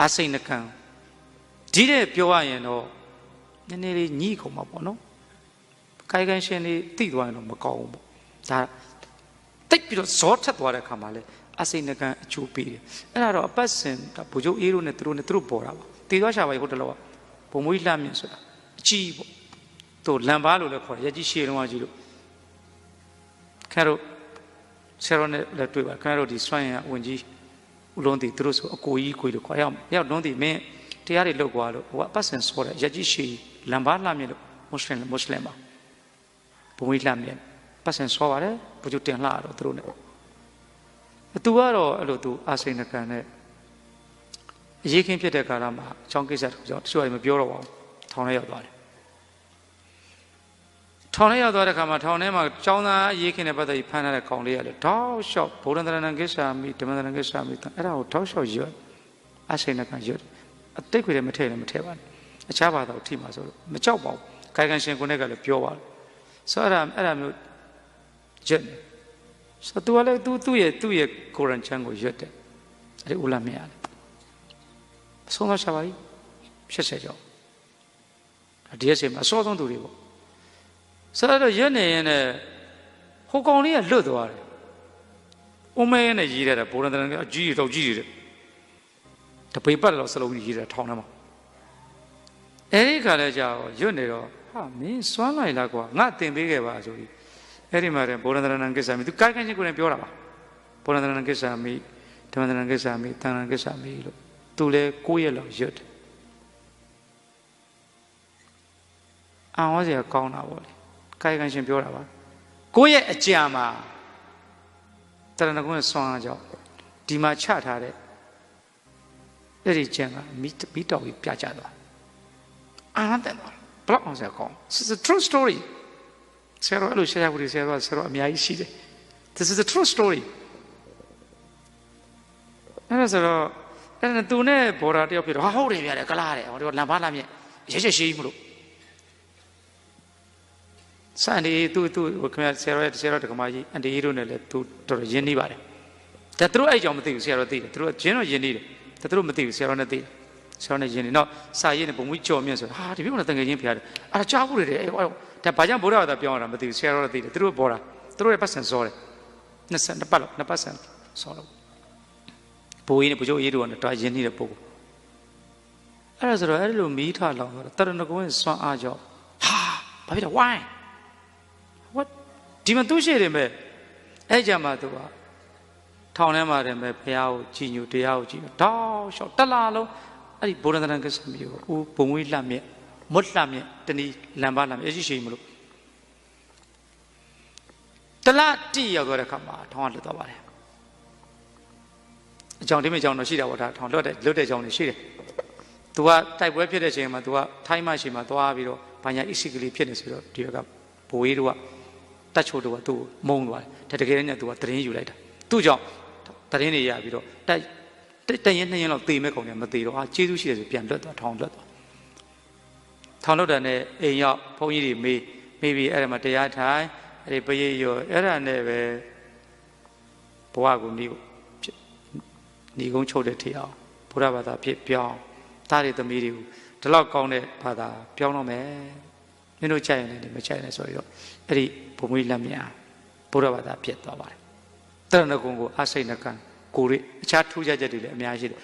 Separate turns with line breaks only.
အာစိတ်နှကံဒီတဲ့ပြောရရင်တော့နည်းနည်းလေးညှိခုံမှာပေါ့နော်ကိုင်ကန်ရှင်လေးတိသွားရင်တော့မကောင်းဘူးပေါ့ဒါတိတ်ပြီးတော့ဇောထက်သွားတဲ့ခါမှာလေအစိတ်နှကံအချိုးပေးတယ်အဲ့ဒါတော့အပတ်စဉ်ဒါဗိုလ်ချုပ်အေးတို့နဲ့သူတို့နဲ့သူတို့ပေါ်တာပါတည်သွားရှာပါဟိုတလောကဘုံမွေးလှမြင့်ဆိုတာအကြီးပေါ့သူလန်ပါလို့လည်းခေါ်တယ်ရက်ကြီးရှေးလုံးကကြီးလို့ခင်ဗျားတို့ဆရာတော်နဲ့လည်းတွေ့ပါခင်ဗျားတို့ဒီစွန့်ရင်ဝင်ကြီး ဦးလုံးတည်သူတို့ဆိုအကိုကြီးကိုလို့ခေါ်ရအောင်ရောက်လုံးတည်မင်းတရားတွေလောက်ကွာလို့ဟိုကအပတ်စဉ်ဆောတယ်ရက်ကြီးရှေးလန်ပါလှမြင့်လို့မွတ်စလင်မွတ်စလင်ပါဘုံမွေးလှမြင့်ပတ်စဉ်ဆောပါတယ်ဘုရားတင်လှတော့သူတို့နဲ့သူကတော့အဲ့လိုသူအာစိန်နကန်နဲ့အရေးခင်းဖြစ်တဲ့ကာလမှာအချောင်းကိစ္စတခုကြောင့်တချို့ကမပြောတော့ပါဘူးထောင်ထဲရောက်သွားတယ် ထောင်ထဲရောက်သွားတဲ့ခါမှာထောင်ထဲမှာကျောင်းသားအရေးခင်းတဲ့ပတ်သက်ပြီးဖမ်းထားတဲ့ကောင်လေးကလည်းတောက်လျှောက်ဗုဒ္ဓန္တရဏကိစ္စမိဓမ္မန္တရဏကိစ္စမိအဲ့ဒါကိုတောက်လျှောက်ရွတ်အာစိန်နကန်ရွတ်အတိတ်ခွေလည်းမထည့်လည်းမထည့်ပါနဲ့အခြားဘာသာကိုထိမှာဆိုလို့မကြောက်ပါဘူးကာယကံရှင်ကိုနဲ့ကလည်းပြောပါတယ်ဆိုတော့အဲ့ဒါအဲ့ဒါမျိုးရွတ်နေဆိုတော့ तू ကလည်း तू သူ့ရဲ့သူ့ရဲ့ကိုရန်ချမ်းကိုရွတ်တယ်အဲ့ဒီဦးလာမရတယ်အဆုံးတော့ရှာပါပြီ80ကျော်ဒီအချိန်မှာအစောဆုံးသူတွေပေါ့ ဆိုတော့ရွတ်နေရင်လည်းဟိုကောင်လေးကလွတ်သွားတယ်အုံးမဲနဲ့ရေးရတာဘိုးရန်တန်ကအကြီးတော့ကြီးတယ်တပေပတ်လောက်စလုံးကြီးရေးတာထောင်းထဲမှာအဲဒီခါလဲကြာတော့ရွတ်နေတော့ဟာမင်းစွမ်းလိုက်လားကွာငါတင်ပေးခဲ့ပါဆိုပြီးအဲ့ဒီမှာတဲ့ဘိုးရန်တန်ကိစ္စမိသူကိုက်ကိုက်ချင်းကိုယ်နဲ့ပြောတာပါဘိုးရန်တန်ကိစ္စမိဓမ္မတန်ကိစ္စမိတန်တန်ကိစ္စမိလို့သူလဲကိုယ့်ရဲ့လောက်ရွတ်တယ်အံ့ဩစရာကောင်းတာပေါ့လေ ကိုက်ကိုက်ချင်းပြောတာပါကိုယ့်ရဲ့အကြံမှာတရဏဂုံရဲ့ဆွမ်းအားကြောင့်ဒီမှာချထားတဲ့အဲ့ဒီကျန်ကမိမိတော်ပြီးပြကြသွားအာတဲ့တော့ဘလောက်အောင်စရာကောင်း This is a true story ဆရာတော်အဲ့လိုရှာရဖို့ဆရာတော်ဆရာတော်အများကြီးရှိတယ် This is a true story အဲ့ဒါဆိုတော့အဲ့ဒါသူနဲ့ဘော်ဒါတယောက်ဖြစ်တော့ဟာဟုတ်တယ်ဗျာလေကလားတယ်ဟောဒီကလမ်းပါလာမြက်ရဲရဲရှိမလို့ စန်ဒီသူသူခင်ဗျာဆရာတော်ရဲ့ဆရာတော်တက္ကမကြီးအန်ဒီတို့နဲ့လည်းသူတော်တော်ယဉ်နေပါတယ်ဒါသူတို့အဲ့ကြောင့်မသိဘူးဆရာတော်သိတယ်သူတို့ဂျင်းတော့ယဉ်နေတယ်ဒါသူတို့မသိဘူးဆရာတော်နဲ့သိတယ်ဆရာတော်နဲ့ယဉ်နေတော့စာရေးနဲ့ပုံမူကြော်မြင့်ဆိုဟာဒီပြုတ်ကတန်ငယ်ချင်းဖျားတယ်အဲ့ဒါကြားဘူးလေတဲ့အဲ့ဒါဘာကြောင့်ဘုရားဘာသာပြောင်းရတာမသိဘူးဆရာတော်လည်းသိတယ်သူတို့ဘော်ဒါသူတို့ရဲ့ပတ်စံစောတယ်နှစ်ဆက်နှစ်ပတ်လောက်နှစ်ပတ်စံစောတော့ဘိုးကြီးနဲ့ဘုရားရေးတို့ကတာယဉ်နေတဲ့ပုံအဲ့ဒါဆိုတော့အဲ့လိုမီးထလောင်တော့တရဏဂုံရဲ့စွမ်းအားကြောင့်ဟာဘာဖြစ်လဲဝိုင်း what ဒီမှာသူရှိတယ်မဲ့အဲ့ကြမှာသူကထောင်ထဲမှာတယ်မဲ့ဘုရားကိုကြည်ညိုတရားကိုကြည်ညိုတောက်လျှောက်တလားလုံးအဲ့ဒီဘုရားတန်ကစ္စမီကိုဦးဘုံဝေးလှမြက်မွတ်လှမြက်တနည်းလမ်းပါလှမြက်အရှိရှိမလို့တလားတိရောက်သွားတဲ့ခါမှာထောင်ကလွတ်သွားပါတယ်အကြောင်းဒီမဲ့အကြောင်းတော့ရှိတာပေါ့ဒါထောင်လွတ်တဲ့လွတ်တဲ့ကြောင်းတွေရှိတယ်သူကတိုက်ပွဲဖြစ်တဲ့ချိန်မှာသူကထိုင်းမရှိမှာသွားပြီးတော့ဘာညာအစ်စိကလေးဖြစ်နေဆိုတော့ဒီကဘိုးကြီးတို့က တတ်ချိုးတို့ကသူ့ကိုမုံသွားတယ်တကယ်တည်းကသူကတရင်ယူလိုက်တာသူ့ကြောင့်တရင်တွေရပြီးတော့တိုက်တရင်နှစ်ရင်လောက်သေမဲ့ကောင်တွေမသေတော့အာကျေးဇူးရှိတယ်ဆိုပြန်လွတ်သွားထောင်လွတ်သွားထောင်လွတ်တာနဲ့အိမ်ရောက်ဘုန်းကြီးတွေမေးမေးပြီးအဲ့ဒါမှတရားထိုင်အဲ့ဒီပရိယောအဲ့ဒါနဲ့ပဲဘဝကိုနေနေကုန်းချုပ်တဲ့ထေအောင်ဘုရားဘာသာဖြစ်ပြောင်းသားတွေသမီးတွေကိုဒီလောက်ကောင်းတဲ့ဘာသာပြောင်းတော့မယ် မင်းတို့ကြိုက်ရင်လည်းမကြိုက်နဲ့ဆိုတော့အဲ့ဒီဘုံမွေးလက်မြဘုရားဘာသာဖြစ်သွားပါတယ်တရဏဂုံကိုအစိတ်နကံကိုရိအခြားထူးခြားချက်တွေလည်းအများကြီးတယ်